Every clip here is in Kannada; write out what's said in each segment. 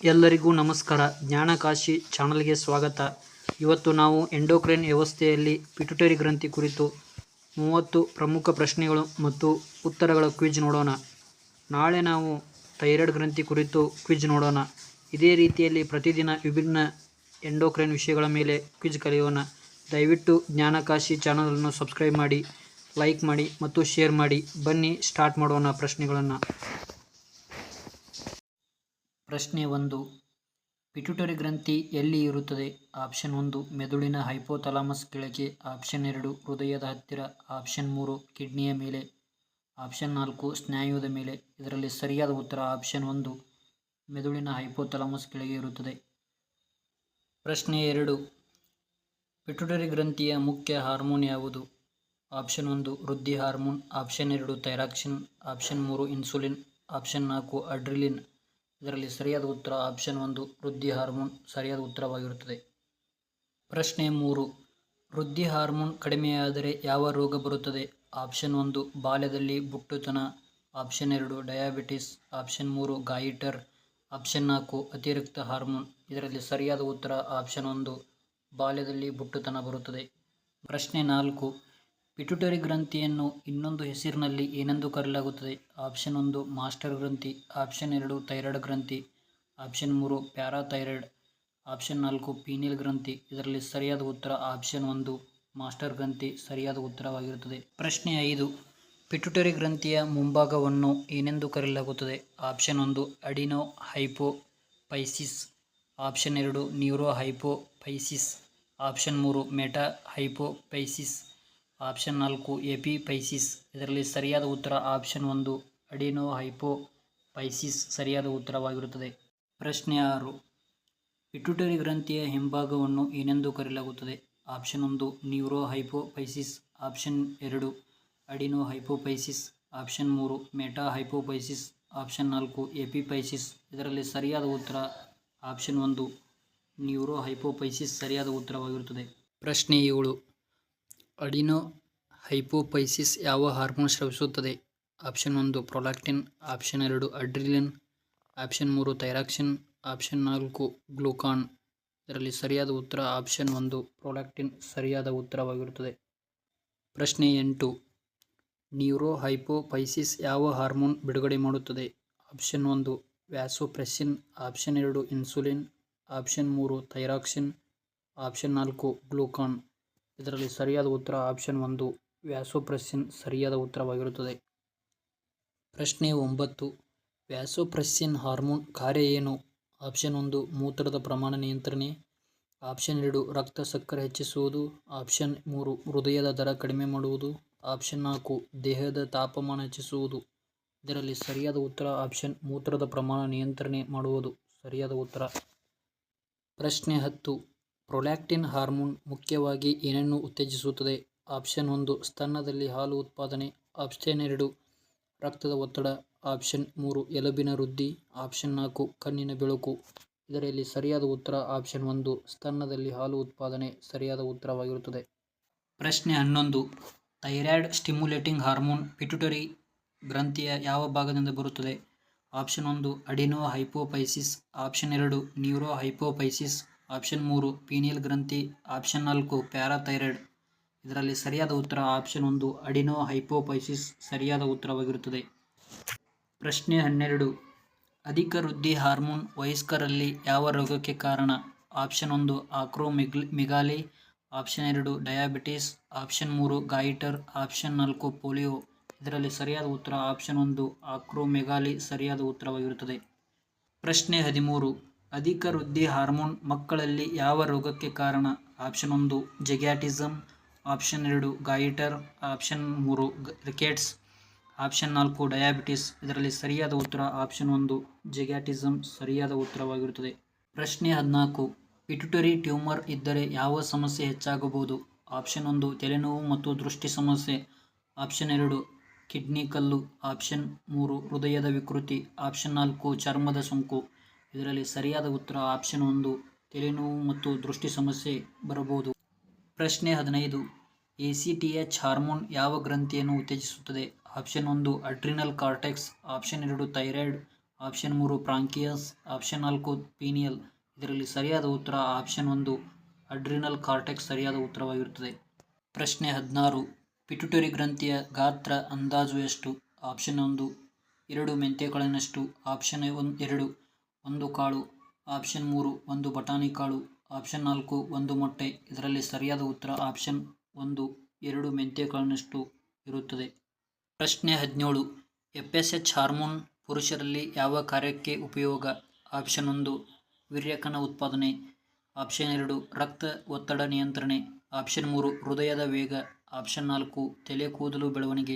ಎಲ್ಲರಿಗೂ ನಮಸ್ಕಾರ. ಜ್ಞಾನಕಾಶಿ ಚಾನಲ್ಗೆ ಸ್ವಾಗತ. ಇವತ್ತು ನಾವು ಎಂಡೋಕ್ರೈನ್ ವ್ಯವಸ್ಥೆಯಲ್ಲಿ ಪಿಟುಟರಿ ಗ್ರಂಥಿ ಕುರಿತು ಮೂವತ್ತು ಪ್ರಮುಖ ಪ್ರಶ್ನೆಗಳು ಮತ್ತು ಉತ್ತರಗಳ ಕ್ವಿಜ್ ನೋಡೋಣ. ನಾಳೆ ನಾವು ಥೈರಾಯ್ಡ್ ಗ್ರಂಥಿ ಕುರಿತು ಕ್ವಿಜ್ ನೋಡೋಣ. ಇದೇ ರೀತಿಯಲ್ಲಿ ಪ್ರತಿದಿನ ವಿಭಿನ್ನ ಎಂಡೋಕ್ರೈನ್ ವಿಷಯಗಳ ಮೇಲೆ ಕ್ವಿಜ್ ಕಲಿಯೋಣ. ದಯವಿಟ್ಟು ಜ್ಞಾನಕಾಶಿ ಚಾನಲನ್ನು ಸಬ್ಸ್ಕ್ರೈಬ್ ಮಾಡಿ, ಲೈಕ್ ಮಾಡಿ ಮತ್ತು ಶೇರ್ ಮಾಡಿ. ಬನ್ನಿ, ಸ್ಟಾರ್ಟ್ ಮಾಡೋಣ ಪ್ರಶ್ನೆಗಳನ್ನು. ಪ್ರಶ್ನೆ ಒಂದು. ಪಿಟ್ಯುಟರಿ ಗ್ರಂಥಿ ಎಲ್ಲಿ ಇರುತ್ತದೆ? ಆಪ್ಷನ್ ಒಂದು, ಮೆದುಳಿನ ಹೈಪೋಥಾಲಮಸ್ ಕೆಳಗೆ. ಆಪ್ಷನ್ ಎರಡು, ಹೃದಯದ ಹತ್ತಿರ. ಆಪ್ಷನ್ ಮೂರು, ಕಿಡ್ನಿಯ ಮೇಲೆ. ಆಪ್ಷನ್ ನಾಲ್ಕು, ಸ್ನಾಯುದ ಮೇಲೆ. ಇದರಲ್ಲಿ ಸರಿಯಾದ ಉತ್ತರ ಆಪ್ಷನ್ ಒಂದು, ಮೆದುಳಿನ ಹೈಪೋಥಾಲಮಸ್ ಕೆಳಗೆ ಇರುತ್ತದೆ. ಪ್ರಶ್ನೆ ಎರಡು, ಪಿಟ್ಯುಟರಿ ಗ್ರಂಥಿಯ ಮುಖ್ಯ ಹಾರ್ಮೋನ್ ಯಾವುದು? ಆಪ್ಷನ್ ಒಂದು, ವೃದ್ಧಿ ಹಾರ್ಮೋನ್. ಆಪ್ಷನ್ ಎರಡು, ಥೈರಾಕ್ಸಿನ್. ಆಪ್ಷನ್ ಮೂರು, ಇನ್ಸುಲಿನ್. ಆಪ್ಷನ್ ನಾಲ್ಕು, ಅಡ್ರಿಲಿನ್. ಇದರಲ್ಲಿ ಸರಿಯಾದ ಉತ್ತರ ಆಪ್ಷನ್ ಒಂದು, ವೃದ್ಧಿ ಹಾರ್ಮೋನ್ ಸರಿಯಾದ ಉತ್ತರವಾಗಿರುತ್ತದೆ. ಪ್ರಶ್ನೆ ಮೂರು, ವೃದ್ಧಿ ಹಾರ್ಮೋನ್ ಕಡಿಮೆಯಾದರೆ ಯಾವ ರೋಗ ಬರುತ್ತದೆ? ಆಪ್ಷನ್ ಒಂದು, ಬಾಲ್ಯದಲ್ಲಿ ಬುಟ್ಟುತನ. ಆಪ್ಷನ್ ಎರಡು ಡಯಾಬಿಟಿಸ್ ಆಪ್ಷನ್ ಮೂರು ಗಾಯಿಟರ್ ಆಪ್ಷನ್ ನಾಲ್ಕು, ಅತಿರಿಕ್ತ ಹಾರ್ಮೋನ್ ಇದರಲ್ಲಿ ಸರಿಯಾದ ಉತ್ತರ ಆಪ್ಷನ್ ಒಂದು, ಬಾಲ್ಯದಲ್ಲಿ ಬುಟ್ಟುತನ ಬರುತ್ತದೆ. ಪ್ರಶ್ನೆ ನಾಲ್ಕು ಪಿಟ್ಯುಟರಿ ಗ್ರಂಥಿಯನ್ನು ಇನ್ನೊಂದು ಹೆಸರಿನಲ್ಲಿ ಏನೆಂದು ಕರೆಯಲಾಗುತ್ತದೆ? ಆಪ್ಷನ್ ಒಂದು ಮಾಸ್ಟರ್ ಗ್ರಂಥಿ. ಆಪ್ಷನ್ ಎರಡು ಥೈರಾಯ್ಡ್ ಗ್ರಂಥಿ. ಆಪ್ಷನ್ ಮೂರು ಪ್ಯಾರಾಥೈರಾಯ್ಡ್ ಆಪ್ಷನ್ ನಾಲ್ಕು ಪೀನಿಲ್ ಗ್ರಂಥಿ. ಇದರಲ್ಲಿ ಸರಿಯಾದ ಉತ್ತರ ಆಪ್ಷನ್ ಒಂದು ಮಾಸ್ಟರ್ ಗ್ರಂಥಿ ಸರಿಯಾದ ಉತ್ತರವಾಗಿರುತ್ತದೆ. ಪ್ರಶ್ನೆ ಐದು ಪಿಟುಟರಿ ಗ್ರಂಥಿಯ ಮುಂಭಾಗವನ್ನು ಏನೆಂದು ಕರೆಯಲಾಗುತ್ತದೆ? ಆಪ್ಷನ್ ಒಂದು ಅಡಿನೋ ಹೈಪೋ ಪೈಸಿಸ್ ಆಪ್ಷನ್ ಎರಡು ನ್ಯೂರೋ ಹೈಪೋಪೈಸಿಸ್ ಆಪ್ಷನ್ ಮೂರು ಮೆಟಾ ಹೈಪೋಪೈಸಿಸ್ ಆಪ್ಷನ್ ನಾಲ್ಕು ಎಪಿಪೈಸಿಸ್ ಇದರಲ್ಲಿ ಸರಿಯಾದ ಉತ್ತರ ಆಪ್ಷನ್ ಒಂದು, ಅಡಿನೋ ಹೈಪೋಪೈಸಿಸ್ ಸರಿಯಾದ ಉತ್ತರವಾಗಿರುತ್ತದೆ. ಪ್ರಶ್ನೆ ಆರು ಪಿಟ್ಯುಟರಿ ಗ್ರಂಥಿಯ ಹಿಂಭಾಗವನ್ನು ಏನೆಂದು ಕರೆಯಲಾಗುತ್ತದೆ? ಆಪ್ಷನ್ ಒಂದು, ನ್ಯೂರೋ ಹೈಪೋಪೈಸಿಸ್ ಆಪ್ಷನ್ ಎರಡು, ಅಡಿನೋ ಹೈಪೋಪೈಸಿಸ್ ಆಪ್ಷನ್ ಮೂರು, ಮೆಟಾ ಹೈಪೋಪೈಸಿಸ್ ಆಪ್ಷನ್ ನಾಲ್ಕು ಎಪಿಪೈಸಿಸ್ ಇದರಲ್ಲಿ ಸರಿಯಾದ ಉತ್ತರ ಆಪ್ಷನ್ ಒಂದು, ನ್ಯೂರೋ ಹೈಪೋಪೈಸಿಸ್ ಸರಿಯಾದ ಉತ್ತರವಾಗಿರುತ್ತದೆ. ಪ್ರಶ್ನೆ ಏಳು ಅಡಿನೋ ಹೈಪೋಪೈಸಿಸ್ ಯಾವ ಹಾರ್ಮೋನ್ ಸ್ರವಿಸುತ್ತದೆ? ಆಪ್ಷನ್ ಒಂದು ಪ್ರೊಲಾಕ್ಟಿನ್ ಆಪ್ಷನ್ ಎರಡು ಅಡ್ರಿಲಿನ್, ಆಪ್ಷನ್ ಮೂರು ಥೈರಾಕ್ಸಿನ್, ಆಪ್ಷನ್ ನಾಲ್ಕು ಗ್ಲೂಕಾನ್. ಇದರಲ್ಲಿ ಸರಿಯಾದ ಉತ್ತರ ಆಪ್ಷನ್ ಒಂದು ಪ್ರೊಲಾಕ್ಟಿನ್ ಸರಿಯಾದ ಉತ್ತರವಾಗಿರುತ್ತದೆ. ಪ್ರಶ್ನೆ ಎಂಟು. ನ್ಯೂರೋ ಹೈಪೋಪೈಸಿಸ್ ಯಾವ ಹಾರ್ಮೋನ್ ಬಿಡುಗಡೆ ಮಾಡುತ್ತದೆ? ಆಪ್ಷನ್ ಒಂದು ವ್ಯಾಸೋಪ್ರೆಸ್ಸಿನ್ ಆಪ್ಷನ್ ಎರಡು ಇನ್ಸುಲಿನ್, ಆಪ್ಷನ್ ಮೂರು ಥೈರಾಕ್ಸಿನ್, ಆಪ್ಷನ್ ನಾಲ್ಕು ಗ್ಲೂಕಾನ್. ಇದರಲ್ಲಿ ಸರಿಯಾದ ಉತ್ತರ ಆಪ್ಷನ್ ಒಂದು. ವ್ಯಾಸೋಪ್ರೆಸ್ಸಿನ್ ಸರಿಯಾದ ಉತ್ತರವಾಗಿರುತ್ತದೆ. ಪ್ರಶ್ನೆ ಒಂಬತ್ತು. ವ್ಯಾಸೋಪ್ರೆಸ್ಸಿನ್ ಹಾರ್ಮೋನ್ ಕಾರ್ಯ ಏನು? ಆಪ್ಷನ್ ಒಂದು, ಮೂತ್ರದ ಪ್ರಮಾಣ ನಿಯಂತ್ರಣೆ. ಆಪ್ಷನ್ ಎರಡು, ರಕ್ತ ಸಕ್ಕರೆ ಹೆಚ್ಚಿಸುವುದು. ಆಪ್ಷನ್ ಮೂರು, ಹೃದಯದ ದರ ಕಡಿಮೆ ಮಾಡುವುದು. ಆಪ್ಷನ್ ನಾಲ್ಕು, ದೇಹದ ತಾಪಮಾನ ಹೆಚ್ಚಿಸುವುದು. ಇದರಲ್ಲಿ ಸರಿಯಾದ ಉತ್ತರ ಆಪ್ಷನ್ ಮೂತ್ರದ ಪ್ರಮಾಣ ನಿಯಂತ್ರಣೆ ಮಾಡುವುದು. ಸರಿಯಾದ ಉತ್ತರ. ಪ್ರಶ್ನೆ ಹತ್ತು. ಪ್ರೊಲ್ಯಾಕ್ಟಿನ್ ಹಾರ್ಮೋನ್ ಮುಖ್ಯವಾಗಿ ಏನನ್ನು ಉತ್ತೇಜಿಸುತ್ತದೆ? ಆಪ್ಷನ್ ಒಂದು ಸ್ತನದಲ್ಲಿ ಹಾಲು ಉತ್ಪಾದನೆ. ಆಪ್ಷನ್ ಎರಡು, ರಕ್ತದ ಒತ್ತಡ. ಆಪ್ಷನ್ ಮೂರು, ಎಲುಬಿನ ವೃದ್ಧಿ. ಆಪ್ಷನ್ ನಾಲ್ಕು, ಕಣ್ಣಿನ ಬೆಳಕು. ಇದರಲ್ಲಿ ಸರಿಯಾದ ಉತ್ತರ ಆಪ್ಷನ್ ಒಂದು ಸ್ತನದಲ್ಲಿ ಹಾಲು ಉತ್ಪಾದನೆ ಸರಿಯಾದ ಉತ್ತರವಾಗಿರುತ್ತದೆ. ಪ್ರಶ್ನೆ ಹನ್ನೊಂದು, ಥೈರಾಯ್ಡ್ ಸ್ಟಿಮ್ಯುಲೇಟಿಂಗ್ ಹಾರ್ಮೋನ್ ಪಿಟುಟರಿ ಗ್ರಂಥಿಯ ಯಾವ ಭಾಗದಿಂದ ಬರುತ್ತದೆ? ಆಪ್ಷನ್ ಒಂದು, ಅಡಿನೋ ಹೈಪೋಪೈಸಿಸ್ ಆಪ್ಷನ್ ಎರಡು, ನ್ಯೂರೋ ಹೈಪೋಪೈಸಿಸ್ ಆಪ್ಷನ್ ಮೂರು, ಪೀನಿಯಲ್ ಗ್ರಂಥಿ, ಆಪ್ಷನ್ ನಾಲ್ಕು, ಪ್ಯಾರಾಥೈರಾಯ್ಡ್. ಇದರಲ್ಲಿ ಸರಿಯಾದ ಉತ್ತರ ಆಪ್ಷನ್ ಒಂದು, ಅಡಿನೋ ಹೈಪೋಪೈಸಿಸ್ ಸರಿಯಾದ ಉತ್ತರವಾಗಿರುತ್ತದೆ. ಪ್ರಶ್ನೆ ಹನ್ನೆರಡು, ಅಧಿಕ ವೃದ್ಧಿ ಹಾರ್ಮೋನ್ ವಯಸ್ಕರಲ್ಲಿ ಯಾವ ರೋಗಕ್ಕೆ ಕಾರಣ? ಆಪ್ಷನ್ ಒಂದು, ಆಕ್ರೋಮಿಗ್ಲಿ ಮಿಗಾಲಿ ಆಪ್ಷನ್ ಎರಡು, ಡಯಾಬಿಟಿಸ್, ಆಪ್ಷನ್ ಮೂರು, ಗಾಯಿಟರ್, ಆಪ್ಷನ್ ನಾಲ್ಕು, ಪೋಲಿಯೋ. ಇದರಲ್ಲಿ ಸರಿಯಾದ ಉತ್ತರ ಆಪ್ಷನ್ ಒಂದು, ಆಕ್ರೋಮೆಗಾಲಿ ಸರಿಯಾದ ಉತ್ತರವಾಗಿರುತ್ತದೆ. ಪ್ರಶ್ನೆ ಹದಿಮೂರು ಅಧಿಕ ವೃದ್ಧಿ ಹಾರ್ಮೋನ್ ಮಕ್ಕಳಲ್ಲಿ ಯಾವ ರೋಗಕ್ಕೆ ಕಾರಣ? ಆಪ್ಷನ್ ಒಂದು ಜೆಗ್ಯಾಟಿಸಮ್ ಆಪ್ಷನ್ ಎರಡು, ಗಾಯಿಟರ್. ಆಪ್ಷನ್ ಮೂರು ರಿಕೆಟ್ಸ್. ಆಪ್ಷನ್ ನಾಲ್ಕು, ಡಯಾಬಿಟಿಸ್. ಇದರಲ್ಲಿ ಸರಿಯಾದ ಉತ್ತರ, ಆಪ್ಷನ್ ಒಂದು ಜೆಗ್ಯಾಟಿಸಮ್ ಸರಿಯಾದ ಉತ್ತರವಾಗಿರುತ್ತದೆ. ಪ್ರಶ್ನೆ ಹದಿನಾಲ್ಕು, ಪಿಟ್ಯುಟರಿ ಟ್ಯೂಮರ್ ಇದ್ದರೆ ಯಾವ ಸಮಸ್ಯೆ ಹೆಚ್ಚಾಗಬಹುದು? ಆಪ್ಷನ್ ಒಂದು, ತಲೆನೋವು ಮತ್ತು ದೃಷ್ಟಿ ಸಮಸ್ಯೆ. ಆಪ್ಷನ್ ಎರಡು, ಕಿಡ್ನಿ ಕಲ್ಲು. ಆಪ್ಷನ್ ಮೂರು, ಹೃದಯದ ವಿಕೃತಿ. ಆಪ್ಷನ್ ನಾಲ್ಕು, ಚರ್ಮದ ಸೋಂಕು. ಇದರಲ್ಲಿ ಸರಿಯಾದ ಉತ್ತರ ಆಪ್ಷನ್ ಒಂದು, ತಲೆನೋವು ಮತ್ತು ದೃಷ್ಟಿ ಸಮಸ್ಯೆ ಬರಬಹುದು. ಪ್ರಶ್ನೆ ಹದಿನೈದು, A C T H hormone ಯಾವ ಗ್ರಂಥಿಯನ್ನು ಉತ್ತೇಜಿಸುತ್ತದೆ? ಆಪ್ಷನ್ ಒಂದು, ಅಡ್ರಿನಲ್ ಕಾರ್ಟೆಕ್ಸ್. ಆಪ್ಷನ್ ಎರಡು, ಥೈರಾಯ್ಡ್. ಆಪ್ಷನ್ ಮೂರು, ಪ್ರಾಂಕಿಯಸ್. ಆಪ್ಷನ್ ನಾಲ್ಕು, ಪೀನಿಯಲ್. ಇದರಲ್ಲಿ ಸರಿಯಾದ ಉತ್ತರ ಆಪ್ಷನ್ ಒಂದು, ಅಡ್ರಿನಲ್ ಕಾರ್ಟೆಕ್ಸ್ ಸರಿಯಾದ ಉತ್ತರವಾಗಿರುತ್ತದೆ. ಪ್ರಶ್ನೆ ಹದಿನಾರು ಪಿಟುಟರಿ ಗ್ರಂಥಿಯ ಗಾತ್ರ ಅಂದಾಜು ಎಷ್ಟು? ಆಪ್ಷನ್ ಒಂದು, ಎರಡು ಮೆಂತ್ಯಕಾಳಿನಷ್ಟು ಆಪ್ಷನ್ ಒಂದು, ಎರಡು ಒಂದು ಕಾಳು, ಆಪ್ಷನ್ ಮೂರು ಒಂದು ಬಟಾಣಿ ಕಾಳು, ಆಪ್ಷನ್ ನಾಲ್ಕು ಒಂದು ಮೊಟ್ಟೆ. ಇದರಲ್ಲಿ ಸರಿಯಾದ ಉತ್ತರ ಆಪ್ಷನ್ ಒಂದು ಎರಡು ಮೆಂತ್ಯಕಾಳಿನಷ್ಟು ಇರುತ್ತದೆ. ಪ್ರಶ್ನೆ ಹದಿನೇಳು, ಎಫ್ ಎಸ್ ಎಚ್ ಹಾರ್ಮೋನ್ ಪುರುಷರಲ್ಲಿ ಯಾವ ಕಾರ್ಯಕ್ಕೆ ಉಪಯೋಗ? ಆಪ್ಷನ್ ಒಂದು, ವೀರ್ಯಕಣ ಉತ್ಪಾದನೆ. ಆಪ್ಷನ್ ಎರಡು, ರಕ್ತ ಒತ್ತಡ ನಿಯಂತ್ರಣೆ. ಆಪ್ಷನ್ ಮೂರು, ಹೃದಯದ ವೇಗ. ಆಪ್ಷನ್ ನಾಲ್ಕು, ತಲೆ ಕೂದಲು ಬೆಳವಣಿಗೆ.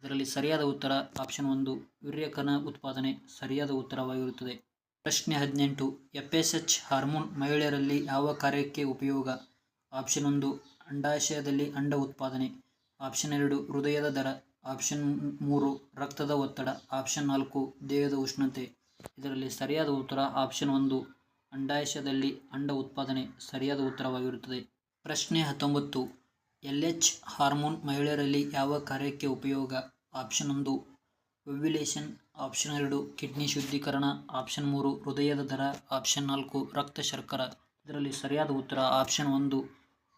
ಇದರಲ್ಲಿ ಸರಿಯಾದ ಉತ್ತರ ಆಪ್ಷನ್ ಒಂದು, ವೀರ್ಯಕಣ ಉತ್ಪಾದನೆ. ಸರಿಯಾದ ಉತ್ತರವಾಗಿರುತ್ತದೆ. ಪ್ರಶ್ನೆ ಹದಿನೆಂಟು, ಎಫ್ ಎಸ್ ಎಚ್ ಹಾರ್ಮೋನ್ ಮಹಿಳೆಯರಲ್ಲಿ ಯಾವ ಕಾರ್ಯಕ್ಕೆ ಉಪಯೋಗ? ಆಪ್ಷನ್ ಒಂದು, ಅಂಡಾಶಯದಲ್ಲಿ ಅಂಡ ಉತ್ಪಾದನೆ. ಆಪ್ಷನ್ ಎರಡು, ಹೃದಯದ ದರ. ಆಪ್ಷನ್ ಮೂರು, ರಕ್ತದ ಒತ್ತಡ. ಆಪ್ಷನ್ ನಾಲ್ಕು, ದೇಹದ ಉಷ್ಣತೆ. ಇದರಲ್ಲಿ ಸರಿಯಾದ ಉತ್ತರ ಆಪ್ಷನ್ ಒಂದು, ಅಂಡಾಶಯದಲ್ಲಿ ಅಂಡ ಉತ್ಪಾದನೆ ಸರಿಯಾದ ಉತ್ತರವಾಗಿರುತ್ತದೆ. ಪ್ರಶ್ನೆ ಹತ್ತೊಂಬತ್ತು, ಎಲ್ ಎಚ್ ಹಾರ್ಮೋನ್ ಮಹಿಳೆಯರಲ್ಲಿ ಯಾವ ಕಾರ್ಯಕ್ಕೆ ಉಪಯೋಗ? ಆಪ್ಷನ್ ಒಂದು ಒವ್ಯುಲೇಷನ್ ಆಪ್ಷನ್ ಎರಡು, ಕಿಡ್ನಿ ಶುದ್ಧೀಕರಣ. ಆಪ್ಷನ್ ಮೂರು, ಹೃದಯದ ದರ. ಆಪ್ಷನ್ ನಾಲ್ಕು, ರಕ್ತ ಶರ್ಕರ. ಇದರಲ್ಲಿ ಸರಿಯಾದ ಉತ್ತರ ಆಪ್ಷನ್ ಒಂದು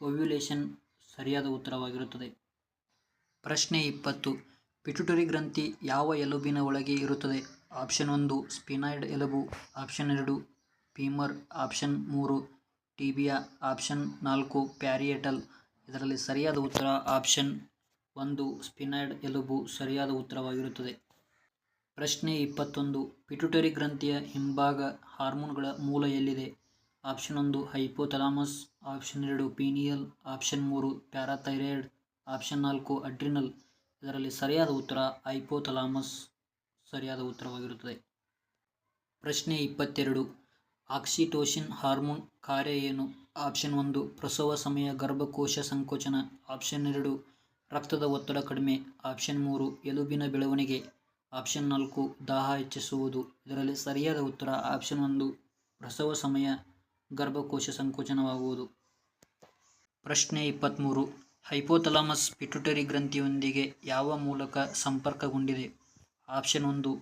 ಒವ್ಯುಲೇಷನ್ ಸರಿಯಾದ ಉತ್ತರವಾಗಿರುತ್ತದೆ. ಪ್ರಶ್ನೆ ಇಪ್ಪತ್ತು ಪಿಟುಟರಿ ಗ್ರಂಥಿ ಯಾವ ಎಲುಬಿನ ಒಳಗೆ ಇರುತ್ತದೆ? ಆಪ್ಷನ್ ಒಂದು ಸ್ಪಿನಾಯ್ಡ್ ಎಲುಬು. ಆಪ್ಷನ್ ಎರಡು, ಪೀಮರ್. ಆಪ್ಷನ್ ಮೂರು, ಟಿಬಿಯಾ. ಆಪ್ಷನ್ ನಾಲ್ಕು, ಪ್ಯಾರಿಯೆಟಲ್. ಇದರಲ್ಲಿ ಸರಿಯಾದ ಉತ್ತರ ಆಪ್ಷನ್ ಒಂದು ಸ್ಪಿನಾಯ್ಡ್ ಎಲುಬು ಸರಿಯಾದ ಉತ್ತರವಾಗಿರುತ್ತದೆ. ಪ್ರಶ್ನೆ ಇಪ್ಪತ್ತೊಂದು. ಪಿಟ್ಯುಟರಿ ಗ್ರಂಥಿಯ ಹಿಂಭಾಗ ಹಾರ್ಮೋನ್ಗಳ ಮೂಲ ಎಲ್ಲಿದೆ? ಆಪ್ಷನ್ ಒಂದು ಹೈಪೋಥಲಾಮಸ್ ಆಪ್ಷನ್ ಎರಡು ಪೀನಿಯಲ್ ಆಪ್ಷನ್ ಮೂರು ಪ್ಯಾರಾಥೈರಾಯ್ಡ್ ಆಪ್ಷನ್ ನಾಲ್ಕು ಅಡ್ರಿನಲ್ ಇದರಲ್ಲಿ ಸರಿಯಾದ ಉತ್ತರ ಹೈಪೋಥಲಾಮಸ್ ಸರಿಯಾದ ಉತ್ತರವಾಗಿರುತ್ತದೆ. ಪ್ರಶ್ನೆ ಇಪ್ಪತ್ತೆರಡು. ಆಕ್ಸಿಟೋಷಿನ್ ಹಾರ್ಮೋನ್ ಕಾರ್ಯ ಏನು? ಆಪ್ಷನ್ ಒಂದು, ಪ್ರಸವ ಸಮಯ, ಗರ್ಭಕೋಶ ಸಂಕೋಚನ. ಆಪ್ಷನ್ ಎರಡು, ರಕ್ತದ ಒತ್ತಡ ಕಡಿಮೆ. ಆಪ್ಷನ್ ಮೂರು, ಎಲುಬಿನ ಬೆಳವಣಿಗೆ. ಆಪ್ಷನ್ ನಾಲ್ಕು, ದಾಹ ಹೆಚ್ಚಿಸುವುದು. ಇದರಲ್ಲಿ ಸರಿಯಾದ ಉತ್ತರ, ಆಪ್ಷನ್ ಒಂದು, ಪ್ರಸವ ಸಮಯ, ಗರ್ಭಕೋಶ ಸಂಕೋಚನವಾಗುವುದು. ಪ್ರಶ್ನೆ ಇಪ್ಪತ್ತ್ಮೂರು ಹೈಪೋಥಲಾಮಸ್ ಪಿಟ್ಯುಟರಿ ಗ್ರಂಥಿಯೊಂದಿಗೆ ಯಾವ ಮೂಲಕ ಸಂಪರ್ಕಗೊಂಡಿದೆ? ಆಪ್ಷನ್ ಒಂದು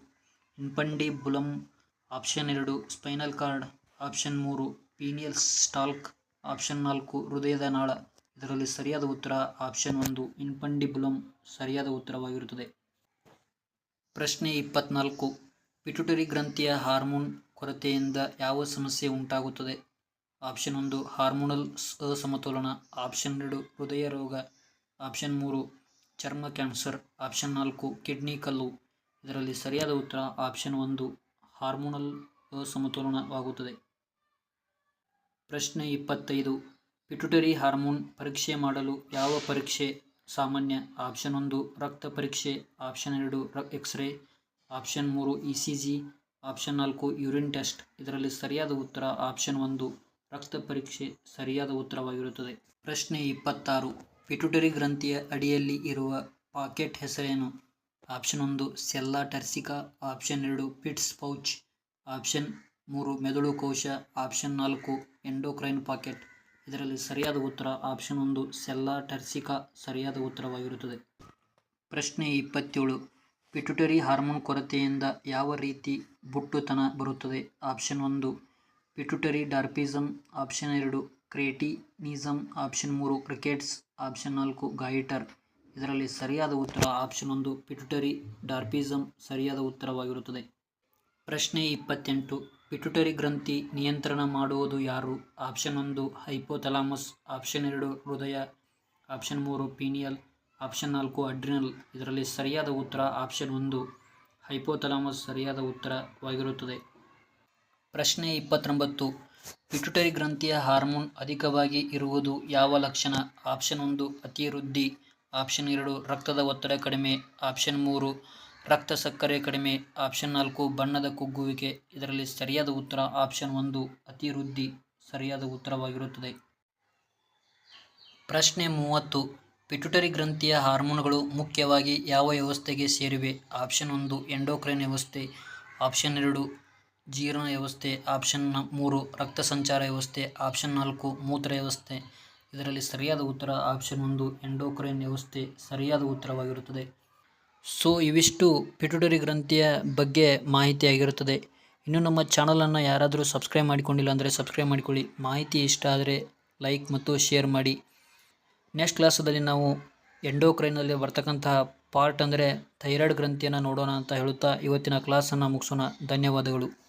ಇನ್ಫಂಡಿಬುಲಮ್ ಆಪ್ಷನ್ ಎರಡು, ಸ್ಪೈನಲ್ ಕಾರ್ಡ್. ಆಪ್ಷನ್ ಮೂರು, ಪೀನಿಯಲ್ ಸ್ಟಾಲ್ಕ್. ಆಪ್ಷನ್ ನಾಲ್ಕು, ಹೃದಯದ ನಾಳ. ಇದರಲ್ಲಿ ಸರಿಯಾದ ಉತ್ತರ, ಆಪ್ಷನ್ ಒಂದು ಇನ್ಪಂಡಿಬುಲಮ್ ಸರಿಯಾದ ಉತ್ತರವಾಗಿರುತ್ತದೆ. ಪ್ರಶ್ನೆ ಇಪ್ಪತ್ನಾಲ್ಕು. ಪಿಟುಟರಿ ಗ್ರಂಥಿಯ ಹಾರ್ಮೋನ್ ಕೊರತೆಯಿಂದ ಯಾವ ಸಮಸ್ಯೆ ಉಂಟಾಗುತ್ತದೆ? ಆಪ್ಷನ್ ಒಂದು, ಹಾರ್ಮೋನಲ್ ಅಸಮತೋಲನ. ಆಪ್ಷನ್ ಎರಡು, ಹೃದಯ ರೋಗ. ಆಪ್ಷನ್ ಮೂರು, ಚರ್ಮ ಕ್ಯಾನ್ಸರ್. ಆಪ್ಷನ್ ನಾಲ್ಕು, ಕಿಡ್ನಿ ಕಲ್ಲು. ಇದರಲ್ಲಿ ಸರಿಯಾದ ಉತ್ತರ ಆಪ್ಷನ್ ಒಂದು, ಹಾರ್ಮೋನಲ್ ಅಸಮತೋಲನವಾಗುತ್ತದೆ. ಪ್ರಶ್ನೆ ಇಪ್ಪತ್ತೈದು ಪಿಟುಟರಿ ಹಾರ್ಮೋನ್ ಪರೀಕ್ಷೆ ಮಾಡಲು ಯಾವ ಪರೀಕ್ಷೆ ಸಾಮಾನ್ಯ ಆಪ್ಷನ್ ಒಂದು, ರಕ್ತ ಪರೀಕ್ಷೆ. ಆಪ್ಷನ್ ಎರಡು ಎಕ್ಸ್ರೇ. ಆಪ್ಷನ್ ಮೂರು, ಇ ಸಿ ಜಿ. ಆಪ್ಷನ್ ನಾಲ್ಕು, ಯೂರಿನ್ ಟೆಸ್ಟ್. ಇದರಲ್ಲಿ ಸರಿಯಾದ ಉತ್ತರ ಆಪ್ಷನ್ ಒಂದು, ರಕ್ತ ಪರೀಕ್ಷೆ ಸರಿಯಾದ ಉತ್ತರವಾಗಿರುತ್ತದೆ. ಪ್ರಶ್ನೆ ಇಪ್ಪತ್ತಾರು, ಪಿಟ್ಯುಟರಿ ಗ್ರಂಥಿಯ ಅಡಿಯಲ್ಲಿ ಇರುವ ಪಾಕೆಟ್ ಹೆಸರೇನು? ಆಪ್ಷನ್ ಒಂದು, ಸೆಲ್ಲಾ ಟರ್ಸಿಕಾ. ಆಪ್ಷನ್ ಎರಡು, ಪಿಟ್ಸ್ ಪೌಚ್. ಆಪ್ಷನ್ ಮೂರು, ಮೆದುಳು ಕೋಶ. ಆಪ್ಷನ್ ನಾಲ್ಕು, ಎಂಡೋಕ್ರೈನ್ ಪಾಕೆಟ್. ಇದರಲ್ಲಿ ಸರಿಯಾದ ಉತ್ತರ ಆಪ್ಷನ್ ಒಂದು ಸೆಲ್ಲಾ ಟರ್ಸಿಕಾ ಸರಿಯಾದ ಉತ್ತರವಾಗಿರುತ್ತದೆ. ಪ್ರಶ್ನೆ ಇಪ್ಪತ್ತೇಳು ಪಿಟ್ಯುಟರಿ ಹಾರ್ಮೋನ್ ಕೊರತೆಯಿಂದ ಯಾವ ರೀತಿ ಬುಟ್ಟುತನ ಬರುತ್ತದೆ? ಆಪ್ಷನ್ ಒಂದು ಪಿಟ್ಯುಟರಿ ಡಾರ್ಪಿಸಮ್ ಆಪ್ಷನ್ ಎರಡು ಕ್ರೇಟಿನಿಸಮ್ ಆಪ್ಷನ್ ಮೂರು ಕ್ರಿಕೆಟ್ಸ್ ಆಪ್ಷನ್ ನಾಲ್ಕು ಗಾಯಿಟರ್ ಇದರಲ್ಲಿ ಸರಿಯಾದ ಉತ್ತರ ಆಪ್ಷನ್ ಒಂದು ಪಿಟ್ಯುಟರಿ ಡಾರ್ಪಿಸಮ್ ಸರಿಯಾದ ಉತ್ತರವಾಗಿರುತ್ತದೆ. ಪ್ರಶ್ನೆ ಇಪ್ಪತ್ತೆಂಟು ಪಿಟ್ಯುಟರಿ ಗ್ರಂಥಿ ನಿಯಂತ್ರಣ ಮಾಡುವುದು ಯಾರು? ಆಪ್ಷನ್ ಒಂದು, ಹೈಪೋಥಲಾಮಸ್. ಆಪ್ಷನ್ ಎರಡು, ಹೃದಯ. ಆಪ್ಷನ್ ಮೂರು, ಪೀನಿಯಲ್. ಆಪ್ಷನ್ ನಾಲ್ಕು, ಅಡ್ರಿನಲ್. ಇದರಲ್ಲಿ ಸರಿಯಾದ ಉತ್ತರ ಆಪ್ಷನ್ ಒಂದು, ಹೈಪೋಥಲಾಮಸ್ ಸರಿಯಾದ ಉತ್ತರವಾಗಿರುತ್ತದೆ ಪ್ರಶ್ನೆ ಇಪ್ಪತ್ತೊಂಬತ್ತು. ಪಿಟ್ಯುಟರಿ ಗ್ರಂಥಿಯ ಹಾರ್ಮೋನ್ ಅಧಿಕವಾಗಿ ಇರುವುದು ಯಾವ ಲಕ್ಷಣ? ಆಪ್ಷನ್ ಒಂದು, ಅತಿವೃದ್ಧಿ. ಆಪ್ಷನ್ ಎರಡು, ರಕ್ತದ ಒತ್ತಡ ಕಡಿಮೆ. ಆಪ್ಷನ್ ಮೂರು ರಕ್ತ ಸಕ್ಕರೆ ಕಡಿಮೆ ಆಪ್ಷನ್ ನಾಲ್ಕು, ಬಣ್ಣದ ಕುಗ್ಗುವಿಕೆ. ಇದರಲ್ಲಿ ಸರಿಯಾದ ಉತ್ತರ ಆಪ್ಷನ್ ಒಂದು, ಅತಿವೃದ್ಧಿ ಸರಿಯಾದ ಉತ್ತರವಾಗಿರುತ್ತದೆ. ಪ್ರಶ್ನೆ ಮೂವತ್ತು ಪಿಟ್ಯುಟರಿ ಗ್ರಂಥಿಯ ಹಾರ್ಮೋನ್ಗಳು ಮುಖ್ಯವಾಗಿ ಯಾವ ವ್ಯವಸ್ಥೆಗೆ ಸೇರಿವೆ? ಆಪ್ಷನ್ ಒಂದು ಎಂಡೋಕ್ರೈನ್ ವ್ಯವಸ್ಥೆ. ಆಪ್ಷನ್ ಎರಡು, ಜೀರ್ಣ ವ್ಯವಸ್ಥೆ. ಆಪ್ಷನ್ ಮೂರು, ರಕ್ತ ಸಂಚಾರ ವ್ಯವಸ್ಥೆ. ಆಪ್ಷನ್ ನಾಲ್ಕು, ಮೂತ್ರ ವ್ಯವಸ್ಥೆ. ಇದರಲ್ಲಿ ಸರಿಯಾದ ಉತ್ತರ ಆಪ್ಷನ್ ಒಂದು ಎಂಡೋಕ್ರೈನ್ ವ್ಯವಸ್ಥೆ. ಸರಿಯಾದ ಉತ್ತರವಾಗಿರುತ್ತದೆ. ಸೊ, ಇವಿಷ್ಟು ಪಿಟುಡರಿ ಗ್ರಂಥಿಯ ಬಗ್ಗೆ ಮಾಹಿತಿಯಾಗಿರುತ್ತದೆ. ಇನ್ನು ನಮ್ಮ ಚಾನಲನ್ನು ಯಾರಾದರೂ ಸಬ್ಸ್ಕ್ರೈಬ್ ಮಾಡಿಕೊಂಡಿಲ್ಲ ಅಂದರೆ ಸಬ್ಸ್ಕ್ರೈಬ್ ಮಾಡಿಕೊಳ್ಳಿ. ಮಾಹಿತಿ ಇಷ್ಟ ಆದರೆ ಲೈಕ್ ಮತ್ತು ಶೇರ್ ಮಾಡಿ. ನೆಕ್ಸ್ಟ್ ಕ್ಲಾಸದಲ್ಲಿ ನಾವು ಎಂಡೋಕ್ರೈನಲ್ಲಿ ಬರ್ತಕ್ಕಂತಹ ಪಾರ್ಟ್ ಅಂದರೆ ಥೈರಾಯ್ಡ್ ಗ್ರಂಥಿಯನ್ನು ನೋಡೋಣ ಅಂತ ಹೇಳುತ್ತಾ ಇವತ್ತಿನ ಕ್ಲಾಸನ್ನು ಮುಗಿಸೋಣ. ಧನ್ಯವಾದಗಳು.